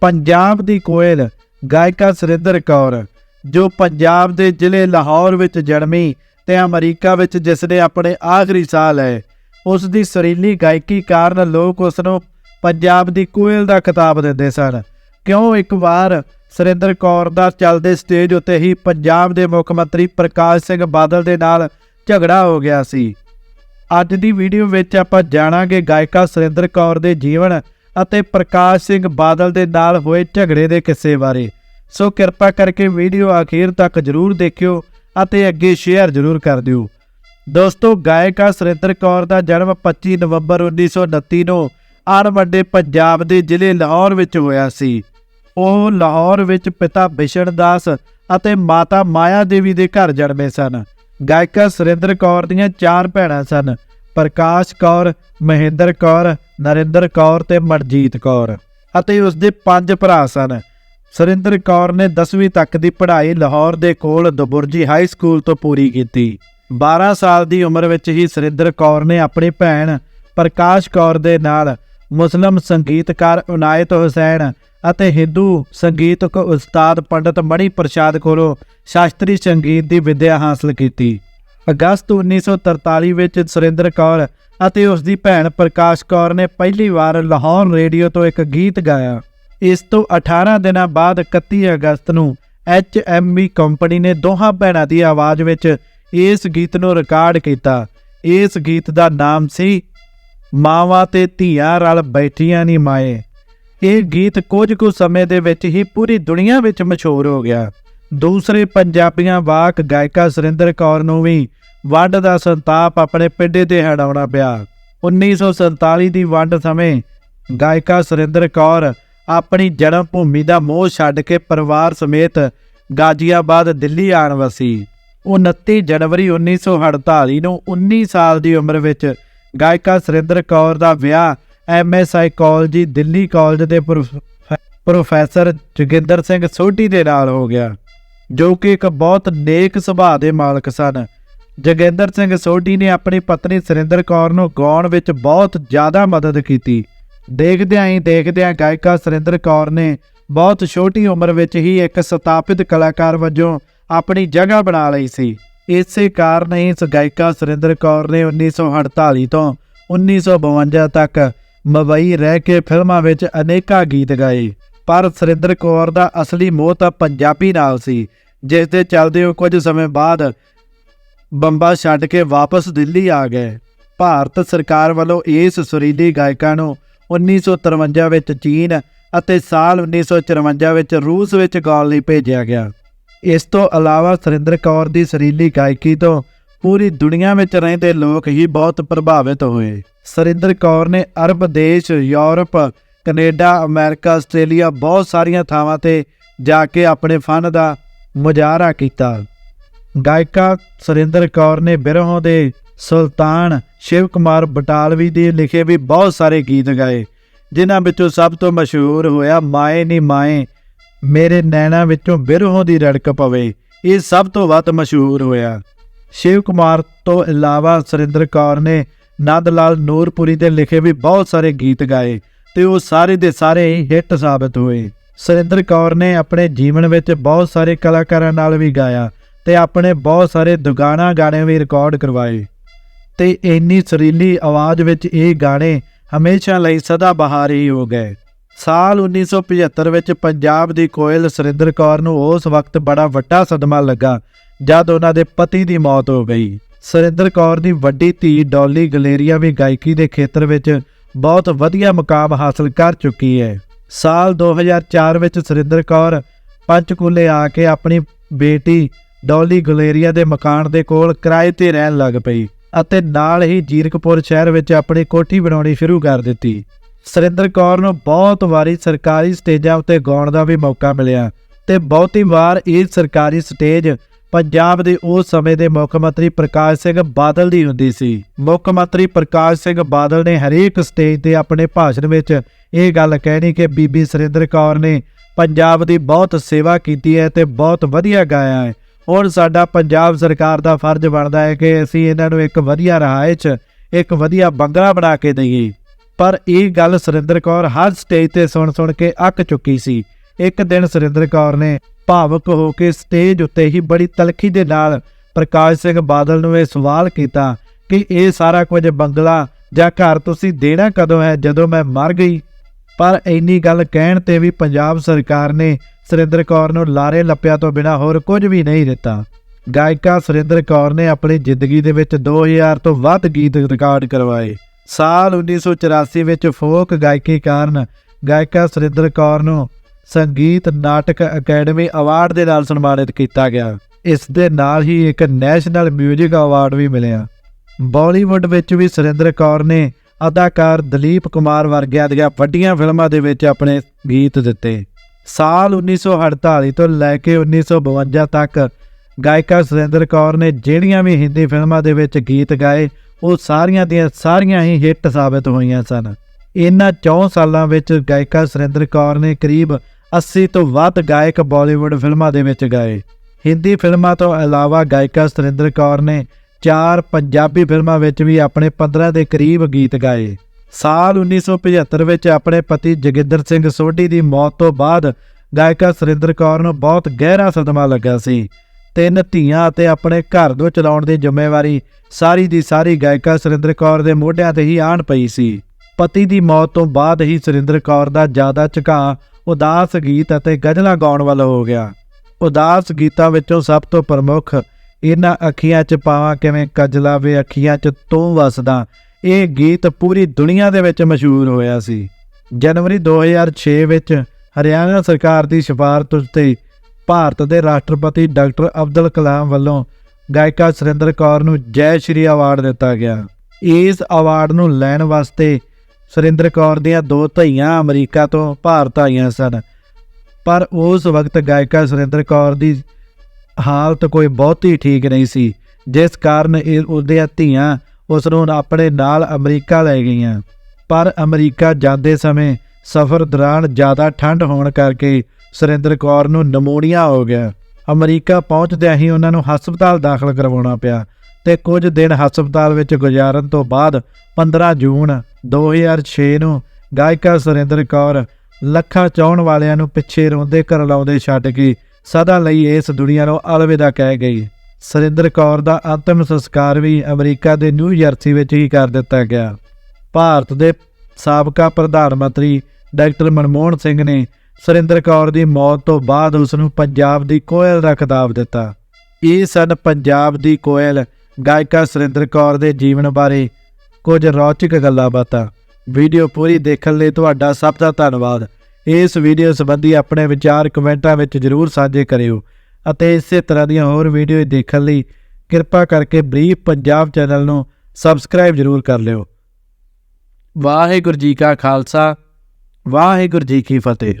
ਪੰਜਾਬ ਦੀ ਕੋਇਲ ਗਾਇਕਾ ਸੁਰਿੰਦਰ ਕੌਰ, ਜੋ ਪੰਜਾਬ ਦੇ ਜ਼ਿਲ੍ਹੇ ਲਾਹੌਰ ਵਿੱਚ ਜਨਮੀ ਤੇ ਅਮਰੀਕਾ ਵਿੱਚ ਜਿਸ ਨੇ ਆਪਣੇ ਆਖਰੀ ਸਾਹ ਲਏ ਉਸ ਦੀ ਸੁਰੀਲੀ ਗਾਇਕੀ ਕਾਰਨ ਲੋਕ ਉਸ ਨੂੰ ਪੰਜਾਬ ਦੀ ਕੋਇਲ ਦਾ ਖਿਤਾਬ ਦਿੰਦੇ ਸਨ। ਕਿਉਂ ਇੱਕ ਵਾਰ ਸੁਰਿੰਦਰ ਕੌਰ ਦਾ ਚੱਲਦੇ ਸਟੇਜ ਉੱਤੇ ਹੀ ਪੰਜਾਬ ਦੇ ਮੁੱਖ ਮੰਤਰੀ ਪ੍ਰਕਾਸ਼ ਸਿੰਘ ਬਾਦਲ ਦੇ ਨਾਲ ਝਗੜਾ ਹੋ ਗਿਆ ਸੀ। ਅੱਜ ਦੀ ਵੀਡੀਓ ਵਿੱਚ ਆਪਾਂ ਜਾਣਾਂਗੇ ਗਾਇਕਾ ਸੁਰਿੰਦਰ ਕੌਰ ਦੇ ਜੀਵਨ ਅਤੇ ਪ੍ਰਕਾਸ਼ ਸਿੰਘ ਬਾਦਲ ਦੇ ਨਾਲ ਹੋਏ ਝਗੜੇ ਦੇ ਕਿੱਸੇ ਬਾਰੇ। ਸੋ ਕਿਰਪਾ ਕਰਕੇ ਵੀਡੀਓ ਅਖੀਰ ਤੱਕ ਜਰੂਰ ਦੇਖਿਓ ਅਤੇ ਅੱਗੇ ਸ਼ੇਅਰ ਜਰੂਰ ਕਰ ਦਿਓ। ਦੋਸਤੋ, ਗਾਇਕਾ ਸੁਰਿੰਦਰ ਕੌਰ ਦਾ ਜਨਮ 25 ਨਵੰਬਰ 1929 ਨੂੰ ਅਣਵੰਡੇ ਪੰਜਾਬ ਦੇ ਜ਼ਿਲ੍ਹੇ ਲਾਹੌਰ ਵਿੱਚ ਹੋਇਆ ਸੀ। ਉਹ ਲਾਹੌਰ ਵਿੱਚ ਪਿਤਾ ਬਿਸ਼ਨ ਦਾਸ ਅਤੇ ਮਾਤਾ ਮਾਇਆ ਦੇਵੀ ਦੇ ਘਰ ਜਨਮੇ ਸਨ। ਗਾਇਕਾ ਸੁਰਿੰਦਰ ਕੌਰ ਦੀਆਂ ਚਾਰ ਭੈਣਾਂ ਸਨ। ਪ੍ਰਕਾਸ਼ ਕੌਰ, ਮਹਿੰਦਰ ਕੌਰ, ਨਰਿੰਦਰ ਕੌਰ ਤੇ ਮਨਜੀਤ ਕੌਰ। ਅਤੇ ਉਸ ਦੇ ਪੰਜ ਭਰਾ ਸਨ। ਸੁਰਿੰਦਰ ਕੌਰ ਨੇ 10ਵੀਂ ਤੱਕ ਦੀ ਪੜ੍ਹਾਈ ਲਾਹੌਰ ਦੇ ਕੋਲ ਦਬੁਰਜੀ ਹਾਈ ਸਕੂਲ ਤੋਂ ਪੂਰੀ ਕੀਤੀ। 12 ਸਾਲ ਦੀ ਉਮਰ ਵਿੱਚ ਹੀ ਸੁਰਿੰਦਰ ਕੌਰ ਨੇ ਆਪਣੀ ਭੈਣ ਪ੍ਰਕਾਸ਼ ਕੌਰ ਦੇ ਨਾਲ ਮੁਸਲਮ ਸੰਗੀਤਕਾਰ ਉਨਾਇਤ ਹੁਸੈਨ ਅਤੇ ਹਿੰਦੂ ਸੰਗੀਤਕ ਉਸਤਾਦ ਪੰਡਤ ਮਣੀ ਪ੍ਰਸਾਦ ਕੋਲੋਂ ਸ਼ਾਸਤਰੀ ਸੰਗੀਤ ਦੀ ਵਿੱਦਿਆ ਹਾਸਲ ਕੀਤੀ। ਅਗਸਤ 1943 ਵਿੱਚ ਸੁਰਿੰਦਰ ਕੌਰ ਅਤੇ ਉਸ ਦੀ ਭੈਣ ਪ੍ਰਕਾਸ਼ ਕੌਰ ਨੇ ਪਹਿਲੀ ਵਾਰ ਲਾਹੌਰ ਰੇਡੀਓ ਤੋਂ ਇੱਕ ਗੀਤ ਗਾਇਆ। ਇਸ ਤੋਂ 18 ਦਿਨਾਂ ਬਾਅਦ 31 ਅਗਸਤ ਨੂੰ ਐਚਐਮਵੀ ਕੰਪਨੀ ਨੇ ਦੋਹਾਂ ਭੈਣਾਂ ਦੀ ਆਵਾਜ਼ ਵਿੱਚ ਇਸ ਗੀਤ ਨੂੰ ਰਿਕਾਰਡ ਕੀਤਾ। ਇਸ ਗੀਤ ਦਾ ਨਾਮ ਸੀ, ਮਾਵਾਂ ਤੇ ਧੀਆਂ ਰਲ ਬੈਠੀਆਂ ਨਹੀਂ ਮਾਏ। ਇਹ ਗੀਤ ਕੁਝ ਕੁ ਸਮੇਂ ਦੇ ਵਿੱਚ ਹੀ ਪੂਰੀ ਦੁਨੀਆ ਵਿੱਚ ਮਸ਼ਹੂਰ ਹੋ ਗਿਆ। ਦੂਸਰੇ ਪੰਜਾਬੀਆਂ ਵਾਕ ਗਾਇਕਾ ਸੁਰਿੰਦਰ ਕੌਰ ਨੂੰ ਵੀ ਵੰਡ ਦਾ ਸੰਤਾਪ ਆਪਣੇ ਪਿੰਡੇ ਤੇ ਹਟਾਉਣਾ ਪਿਆ। 1947 ਦੀ ਵੰਡ ਸਮੇਂ ਗਾਇਕਾ ਸੁਰਿੰਦਰ ਕੌਰ ਆਪਣੀ ਜਨਮ ਭੂਮੀ ਦਾ ਮੋਹ ਛੱਡ ਕੇ ਪਰਿਵਾਰ ਸਮੇਤ ਗਾਜ਼ੀਆਬਾਦ, ਦਿੱਲੀ ਆਣ ਵਸੀ। 29 ਜਨਵਰੀ 1948 ਨੂੰ 19 ਸਾਲ ਦੀ ਉਮਰ ਵਿੱਚ ਗਾਇਕਾ ਸੁਰਿੰਦਰ ਕੌਰ ਦਾ ਵਿਆਹ ਐਮਐਸ ਸਾਈਕੋਲੋਜੀ ਦਿੱਲੀ ਕਾਲਜ ਦੇ ਪ੍ਰੋਫ- ਪ੍ਰੋਫੈਸਰ ਜੋਗਿੰਦਰ ਸਿੰਘ ਸੋਢੀ ਦੇ ਨਾਲ ਹੋ ਗਿਆ, ਜੋ ਕਿ ਇੱਕ ਬਹੁਤ ਨੇਕ ਸੁਭਾਅ ਦੇ ਮਾਲਕ ਸਨ। ਜੋਗਿੰਦਰ ਸਿੰਘ ਸੋਢੀ ਨੇ ਆਪਣੀ ਪਤਨੀ ਸੁਰਿੰਦਰ ਕੌਰ ਨੂੰ ਗਾਉਣ ਵਿੱਚ ਬਹੁਤ ਜ਼ਿਆਦਾ ਮਦਦ ਕੀਤੀ। ਦੇਖਦਿਆਂ ਹੀ ਦੇਖਦਿਆਂ ਗਾਇਕਾ ਸੁਰਿੰਦਰ ਕੌਰ ਨੇ ਬਹੁਤ ਛੋਟੀ ਉਮਰ ਵਿੱਚ ਹੀ ਇੱਕ ਸਥਾਪਿਤ ਕਲਾਕਾਰ ਵਜੋਂ ਆਪਣੀ ਜਗ੍ਹਾ ਬਣਾ ਲਈ ਸੀ। ਇਸੇ ਕਾਰਨ ਹੀ ਇਸ ਗਾਇਕਾ ਸੁਰਿੰਦਰ ਕੌਰ ਨੇ 1948 ਤੋਂ 1952 ਤੱਕ ਮੁੰਬਈ ਰਹਿ ਕੇ ਫਿਲਮਾਂ ਵਿੱਚ ਅਨੇਕਾਂ ਗੀਤ ਗਾਏ। ਪਰ ਸੁਰਿੰਦਰ ਕੌਰ ਦਾ ਅਸਲੀ ਮੋਹ ਤਾਂ ਪੰਜਾਬੀ ਨਾਲ ਸੀ, ਜਿਸ ਦੇ ਚੱਲਦੇ ਉਹ ਕੁਝ ਸਮੇਂ ਬਾਅਦ ਬੰਬਾ ਛੱਡ ਕੇ ਵਾਪਸ ਦਿੱਲੀ ਆ ਗਏ। ਭਾਰਤ ਸਰਕਾਰ ਵੱਲੋਂ ਇਸ ਸੁਰੀਲੀ ਗਾਇਕਾਂ ਨੂੰ 1953 ਵਿੱਚ ਚੀਨ ਅਤੇ ਸਾਲ 1954 ਵਿੱਚ ਰੂਸ ਵਿੱਚ ਗਾਉਣ ਲਈ ਭੇਜਿਆ ਗਿਆ। ਇਸ ਤੋਂ ਇਲਾਵਾ ਸੁਰਿੰਦਰ ਕੌਰ ਦੀ ਸੁਰੀਲੀ ਗਾਇਕੀ ਤੋਂ ਪੂਰੀ ਦੁਨੀਆ ਵਿੱਚ ਰਹਿੰਦੇ ਲੋਕ ਹੀ ਬਹੁਤ ਪ੍ਰਭਾਵਿਤ ਹੋਏ। ਸੁਰਿੰਦਰ ਕੌਰ ਨੇ ਅਰਬ ਦੇਸ਼, ਯੂਰਪ, ਕੈਨੇਡਾ, ਅਮਰੀਕਾ, ਆਸਟ੍ਰੇਲੀਆ ਬਹੁਤ ਸਾਰੀਆਂ ਥਾਵਾਂ ਤੇ ਜਾ ਕੇ ਆਪਣੇ ਫਨ ਦਾ ਮੁਜ਼ਾਹਰਾ ਕੀਤਾ। ਗਾਇਕਾ ਸੁਰਿੰਦਰ ਕੌਰ ਨੇ ਬਿਰਹੋਂ ਦੇ ਸੁਲਤਾਨ ਸ਼ਿਵ ਕੁਮਾਰ ਬਟਾਲਵੀ ਦੇ ਲਿਖੇ ਵੀ ਬਹੁਤ ਸਾਰੇ ਗੀਤ ਗਾਏ, ਜਿਨ੍ਹਾਂ ਵਿੱਚੋਂ ਸਭ ਤੋਂ ਮਸ਼ਹੂਰ ਹੋਇਆ ਮਾਏ ਨੀ ਮਾਏ, ਮੇਰੇ ਨੈਣਾ ਵਿੱਚੋਂ ਬਿਰਹੋਂ ਦੀ ਰੜਕ ਪਵੇ, ਇਹ ਸਭ ਤੋਂ ਵੱਧ ਮਸ਼ਹੂਰ ਹੋਇਆ। ਸ਼ਿਵ ਕੁਮਾਰ ਤੋਂ ਇਲਾਵਾ ਸੁਰਿੰਦਰ ਕੌਰ ਨੇ ਨੰਦ ਲਾਲ ਨੂਰਪੁਰੀ ਦੇ ਲਿਖੇ ਵੀ ਬਹੁਤ ਸਾਰੇ ਗੀਤ ਗਾਏ ਤੇ ਉਹ ਸਾਰੇ ਦੇ ਸਾਰੇ ਹਿੱਟ ਸਾਬਤ ਹੋਏ। ਸੁਰਿੰਦਰ ਕੌਰ ਨੇ ਆਪਣੇ ਜੀਵਨ ਵਿੱਚ ਬਹੁਤ ਸਾਰੇ ਕਲਾਕਾਰਾਂ ਨਾਲ ਵੀ ਗਾਇਆ ਤੇ ਆਪਣੇ ਬਹੁਤ ਸਾਰੇ ਦੁਗਾਣਾ ਗਾਣੇ ਵੀ ਰਿਕਾਰਡ ਕਰਵਾਏ। ਤੇ ਇੰਨੀ ਸੁਰੀਲੀ ਆਵਾਜ਼ ਵਿੱਚ ਇਹ ਗਾਣੇ ਹਮੇਸ਼ਾ ਲਈ ਸਦਾ ਬਹਾਰ ਹੀ ਹੋ ਗਏ। ਸਾਲ 1975 ਵਿੱਚ ਪੰਜਾਬ ਦੀ ਕੋਇਲ ਸੁਰਿੰਦਰ ਕੌਰ ਨੂੰ ਉਸ ਵਕਤ ਬੜਾ ਵੱਡਾ ਸਦਮਾ ਲੱਗਾ, ਜਦ ਉਹਨਾਂ ਦੇ ਪਤੀ ਦੀ ਮੌਤ ਹੋ ਗਈ। ਸੁਰਿੰਦਰ ਕੌਰ ਦੀ ਵੱਡੀ ਧੀ ਡੌਲੀ ਗਲੇਰੀਆ ਵੀ ਗਾਇਕੀ ਦੇ ਖੇਤਰ ਵਿੱਚ ਬਹੁਤ ਵਧੀਆ ਮੁਕਾਮ ਹਾਸਲ ਕਰ ਚੁੱਕੀ ਹੈ। ਸਾਲ 2004 ਵਿੱਚ ਸੁਰਿੰਦਰ ਕੌਰ ਪੰਚਕੂਲੇ ਆ ਕੇ ਆਪਣੀ ਬੇਟੀ ਡੌਲੀ ਗਲੇਰੀਆ ਦੇ ਮਕਾਨ ਦੇ ਕੋਲ ਕਿਰਾਏ ਤੇ ਰਹਿਣ ਲੱਗ ਪਈ ਅਤੇ ਨਾਲ ਹੀ ਜੀਰਕਪੁਰ ਸ਼ਹਿਰ ਵਿੱਚ ਆਪਣੀ ਕੋਠੀ ਬਣਾਉਣੀ ਸ਼ੁਰੂ ਕਰ ਦਿੱਤੀ। ਸੁਰਿੰਦਰ ਕੌਰ ਨੂੰ ਬਹੁਤ ਵਾਰੀ ਸਰਕਾਰੀ ਸਟੇਜਾਂ ਉੱਤੇ ਗਾਉਣ ਦਾ ਵੀ ਮੌਕਾ ਮਿਲਿਆ ਤੇ ਬਹੁਤੀ ਵਾਰ ਇਹ ਸਰਕਾਰੀ ਸਟੇਜ ਪੰਜਾਬ ਦੇ ਉਸ ਸਮੇਂ ਦੇ ਮੁੱਖ ਮੰਤਰੀ ਪ੍ਰਕਾਸ਼ ਸਿੰਘ ਬਾਦਲ ਦੀ ਹੁੰਦੀ ਸੀ। ਮੁੱਖ ਮੰਤਰੀ ਪ੍ਰਕਾਸ਼ ਸਿੰਘ ਬਾਦਲ ਨੇ ਹਰੇਕ ਸਟੇਜ ਤੇ ਆਪਣੇ ਭਾਸ਼ਣ ਵਿੱਚ ਇਹ ਗੱਲ ਕਹਿਣੀ ਕਿ ਬੀਬੀ ਸੁਰਿੰਦਰ ਕੌਰ ਨੇ ਪੰਜਾਬ ਦੀ ਬਹੁਤ ਸੇਵਾ ਕੀਤੀ ਹੈ ਤੇ ਬਹੁਤ ਵਧੀਆ ਗਾਇਆ ਹੈ। ਹੁਣ ਸਾਡਾ ਪੰਜਾਬ ਸਰਕਾਰ ਦਾ ਫਰਜ਼ ਬਣਦਾ ਹੈ ਕਿ ਅਸੀਂ ਇਹਨਾਂ ਨੂੰ ਇੱਕ ਵਧੀਆ ਰਹਾਇਸ਼ ਇੱਕ ਵਧੀਆ ਬੰਗਲਾ ਬਣਾ ਕੇ ਦਈਏ। ਪਰ ਇਹ ਗੱਲ ਸੁਰਿੰਦਰ ਕੌਰ ਹਰ ਸਟੇਜ ਤੇ ਸੁਣ ਸੁਣ ਕੇ ਅੱਕ ਚੁੱਕੀ ਸੀ। ਇੱਕ ਦਿਨ ਸੁਰਿੰਦਰ ਕੌਰ ਨੇ ਭਾਵਕ ਹੋ ਕੇ ਸਟੇਜ ਉੱਤੇ ਹੀ ਬੜੀ ਤਲਖੀ ਦੇ ਨਾਲ ਪ੍ਰਕਾਸ਼ ਸਿੰਘ ਬਾਦਲ ਨੂੰ ਇਹ ਸਵਾਲ ਕੀਤਾ ਕਿ ਇਹ ਸਾਰਾ ਕੁਝ ਬੰਗਲਾ ਜਾਂ ਘਰ ਤੁਸੀਂ ਦੇਣਾ ਕਦੋਂ ਹੈ? ਜਦੋਂ ਮੈਂ ਮਰ ਗਈ ਪਰ ਇੰਨੀ ਗੱਲ ਕਹਿਣ ਤੇ ਵੀ ਪੰਜਾਬ ਸਰਕਾਰ ਨੇ ਸੁਰਿੰਦਰ ਕੌਰ ਨੂੰ ਲਾਰੇ ਲੱਪਿਆਂ ਤੋਂ ਬਿਨਾ ਹੋਰ ਕੁਝ ਵੀ ਨਹੀਂ ਦਿੱਤਾ। ਗਾਇਕਾ ਸੁਰਿੰਦਰ ਕੌਰ ਨੇ ਆਪਣੀ ਜ਼ਿੰਦਗੀ ਦੇ ਵਿੱਚ 2000 ਤੋਂ ਵੱਧ ਗੀਤ ਰਿਕਾਰਡ ਕਰਵਾਏ। ਸਾਲ 1984 ਵਿੱਚ ਫੋਕ ਗਾਇਕੀ ਕਾਰਨ ਗਾਇਕਾ ਸੁਰਿੰਦਰ ਕੌਰ ਨੂੰ ਸੰਗੀਤ ਨਾਟਕ ਅਕੈਡਮੀ ਅਵਾਰਡ ਦੇ ਨਾਲ ਸਨਮਾਨਿਤ ਕੀਤਾ ਗਿਆ। ਇਸ ਦੇ ਨਾਲ ਹੀ ਇੱਕ ਨੈਸ਼ਨਲ 뮤직 ਅਵਾਰਡ ਵੀ ਮਿਲਿਆ। ਬਾਲੀਵੁੱਡ ਵਿੱਚ ਵੀ ਸੁਰਿੰਦਰ ਕੌਰ ਨੇ ਅਦਾਕਾਰ ਦਲੀਪ ਕੁਮਾਰ ਵਰਗਿਆਂ ਦੀਆਂ ਵੱਡੀਆਂ ਫਿਲਮਾਂ ਦੇ ਵਿੱਚ ਆਪਣੇ ਗੀਤ ਦਿੱਤੇ। ਸਾਲ 1948 ਤੋਂ ਲੈ ਕੇ 1952 ਤੱਕ ਗਾਇਕਾ ਸੁਰਿੰਦਰ ਕੌਰ ਨੇ ਜਿਹੜੀਆਂ ਵੀ ਹਿੰਦੀ ਫਿਲਮਾਂ ਦੇ ਵਿੱਚ ਗੀਤ ਗਾਏ, ਉਹ ਸਾਰੀਆਂ ਦੀਆਂ ਸਾਰੀਆਂ ਹੀ ਹਿੱਟ ਸਾਬਤ ਹੋਈਆਂ ਸਨ। ਇਹਨਾਂ 4 ਸਾਲਾਂ ਵਿੱਚ ਗਾਇਕਾ ਸੁਰਿੰਦਰ ਕੌਰ ਨੇ ਕਰੀਬ 80 ਤੋਂ ਵੱਧ ਗਾਇਕ ਬਾਲੀਵੁੱਡ ਫਿਲਮਾਂ ਦੇ ਵਿੱਚ ਗਾਏ। ਹਿੰਦੀ ਫਿਲਮਾਂ ਤੋਂ ਇਲਾਵਾ ਗਾਇਕਾ ਸੁਰਿੰਦਰ ਕੌਰ ਨੇ ਚਾਰ ਪੰਜਾਬੀ ਫਿਲਮਾਂ ਵਿੱਚ ਵੀ ਆਪਣੇ 15 ਦੇ ਕਰੀਬ ਗੀਤ ਗਾਏ। ਸਾਲ 1975 ਵਿੱਚ ਆਪਣੇ ਪਤੀ ਜੋਗਿੰਦਰ ਸਿੰਘ ਸੋਢੀ ਦੀ ਮੌਤ ਤੋਂ ਬਾਅਦ ਗਾਇਕਾ ਸੁਰਿੰਦਰ ਕੌਰ ਨੂੰ ਬਹੁਤ ਗਹਿਰਾ ਸਦਮਾ ਲੱਗਾ ਸੀ। ਤਿੰਨ ਧੀਆਂ ਅਤੇ ਆਪਣੇ ਘਰ ਨੂੰ ਚਲਾਉਣ ਦੀ ਜ਼ਿੰਮੇਵਾਰੀ ਸਾਰੀ ਦੀ ਸਾਰੀ ਗਾਇਕਾ ਸੁਰਿੰਦਰ ਕੌਰ ਦੇ ਮੋਢਿਆਂ ਤੇ ਹੀ ਆਣ ਪਈ ਸੀ। ਪਤੀ ਦੀ ਮੌਤ ਤੋਂ ਬਾਅਦ ਹੀ ਸੁਰਿੰਦਰ ਕੌਰ ਦਾ ਜ਼ਿਆਦਾ ਝੁਕਾਅ, ਉਦਾਸ ਗੀਤ ਅਤੇ ਗਜ਼ਲਾਂ ਗਾਉਣ ਵੱਲ ਹੋ ਗਿਆ। ਉਦਾਸ ਗੀਤਾਂ ਵਿੱਚੋਂ ਸਭ ਤੋਂ ਪ੍ਰਮੁੱਖ ਇਹਨਾਂ ਅੱਖੀਆਂ 'ਚ ਪਾਵਾਂ ਕਿਵੇਂ ਕਜਲਾ ਵੇ ਅੱਖੀਆਂ 'ਚ ਤੂੰ ਵਸਦਾ। ਇਹ ਗੀਤ ਪੂਰੀ ਦੁਨੀਆ ਦੇ ਵਿੱਚ ਮਸ਼ਹੂਰ ਹੋਇਆ ਸੀ। ਜਨਵਰੀ 2006 ਵਿੱਚ ਹਰਿਆਣਾ ਸਰਕਾਰ ਦੀ ਸਿਫਾਰਸ਼ ਉੱਤੇ ਭਾਰਤ ਦੇ ਰਾਸ਼ਟਰਪਤੀ ਡਾਕਟਰ ਅਬਦੁਲ ਕਲਾਮ ਵੱਲੋਂ ਗਾਇਕਾ ਸੁਰਿੰਦਰ ਕੌਰ ਨੂੰ ਜੈ ਸ਼੍ਰੀ ਅਵਾਰਡ ਦਿੱਤਾ ਗਿਆ। ਇਸ ਅਵਾਰਡ ਨੂੰ ਲੈਣ ਵਾਸਤੇ ਸੁਰਿੰਦਰ ਕੌਰ ਦੀਆਂ ਦੋ ਧਈਆਂ ਅਮਰੀਕਾ ਤੋਂ ਭਾਰਤ ਆਈਆਂ ਸਨ। ਪਰ ਉਸ ਵਕਤ ਗਾਇਕਾ ਸੁਰਿੰਦਰ ਕੌਰ ਦੀ ਹਾਲਤ ਕੋਈ ਬਹੁਤੀ ਠੀਕ ਨਹੀਂ ਸੀ, ਜਿਸ ਕਾਰਨ ਇਹ ਉਹਦੀਆਂ ਧੀਆਂ ਉਸ ਨੂੰ ਆਪਣੇ ਨਾਲ ਅਮਰੀਕਾ ਲੈ ਗਈਆਂ। ਪਰ ਅਮਰੀਕਾ ਜਾਂਦੇ ਸਮੇਂ ਸਫ਼ਰ ਦੌਰਾਨ ਜ਼ਿਆਦਾ ਠੰਡ ਹੋਣ ਕਰਕੇ ਸੁਰਿੰਦਰ ਕੌਰ ਨੂੰ ਨਮੋਨੀਆ ਹੋ ਗਿਆ। ਅਮਰੀਕਾ ਪਹੁੰਚਦਿਆਂ ਹੀ ਉਹਨਾਂ ਨੂੰ ਹਸਪਤਾਲ ਦਾਖਲ ਕਰਵਾਉਣਾ ਪਿਆ ਤੇ ਕੁਝ ਦਿਨ ਹਸਪਤਾਲ ਵਿੱਚ ਗੁਜ਼ਾਰਨ ਤੋਂ ਬਾਅਦ 15 ਜੂਨ 2006 ਨੂੰ ਗਾਇਕਾ ਸੁਰਿੰਦਰ ਕੌਰ ਲੱਖਾਂ ਚਾਹਣ ਵਾਲਿਆਂ ਨੂੰ ਪਿੱਛੇ ਰੋਂਦੇ ਘਰ ਲਾਉਂਦੇ ਛੱਡ ਕੇ ਸਦਾ ਲਈ ਇਸ ਦੁਨੀਆ ਨੂੰ ਅਲਵਿਦਾ ਕਹਿ ਗਈ। ਸੁਰਿੰਦਰ ਕੌਰ ਦਾ ਅੰਤਮ ਸੰਸਕਾਰ ਵੀ ਅਮਰੀਕਾ ਦੇ ਨਿਊ ਜਰਸੀ ਵਿੱਚ ਹੀ ਕਰ ਦਿੱਤਾ ਗਿਆ। ਭਾਰਤ ਦੇ ਸਾਬਕਾ ਪ੍ਰਧਾਨ ਮੰਤਰੀ ਡਾਕਟਰ ਮਨਮੋਹਨ ਸਿੰਘ ਨੇ ਸੁਰਿੰਦਰ ਕੌਰ ਦੀ ਮੌਤ ਤੋਂ ਬਾਅਦ ਉਸ ਨੂੰ ਪੰਜਾਬ ਦੀ ਕੋਇਲ ਦਾ ਖਿਤਾਬ ਦਿੱਤਾ। ਇਹ ਸਨ ਪੰਜਾਬ ਦੀ ਕੋਇਲ ਗਾਇਕਾ ਸੁਰਿੰਦਰ ਕੌਰ ਦੇ ਜੀਵਨ ਬਾਰੇ ਕੁਝ ਰੌਚਕ ਗੱਲਾਂ ਬਾਤਾਂ। ਵੀਡੀਓ ਪੂਰੀ ਦੇਖਣ ਲਈ ਤੁਹਾਡਾ ਸਭ ਦਾ ਧੰਨਵਾਦ। ਇਸ ਵੀਡੀਓ ਸੰਬੰਧੀ ਆਪਣੇ ਵਿਚਾਰ ਕਮੈਂਟਾਂ ਵਿੱਚ ਜਰੂਰ ਸਾਂਝੇ ਕਰਿਓ ਅਤੇ ਇਸੇ ਤਰ੍ਹਾਂ ਦੀਆਂ ਹੋਰ ਵੀਡੀਓ ਦੇਖਣ ਲਈ ਕਿਰਪਾ ਕਰਕੇ ਬਰੀਫ ਪੰਜਾਬ ਚੈਨਲ ਨੂੰ ਸਬਸਕ੍ਰਾਈਬ ਜਰੂਰ ਕਰ ਲਿਓ। ਵਾਹਿਗੁਰੂ ਜੀ ਕਾ ਖਾਲਸਾ, ਵਾਹਿਗੁਰੂ ਜੀ ਕੀ ਫਤਿਹ।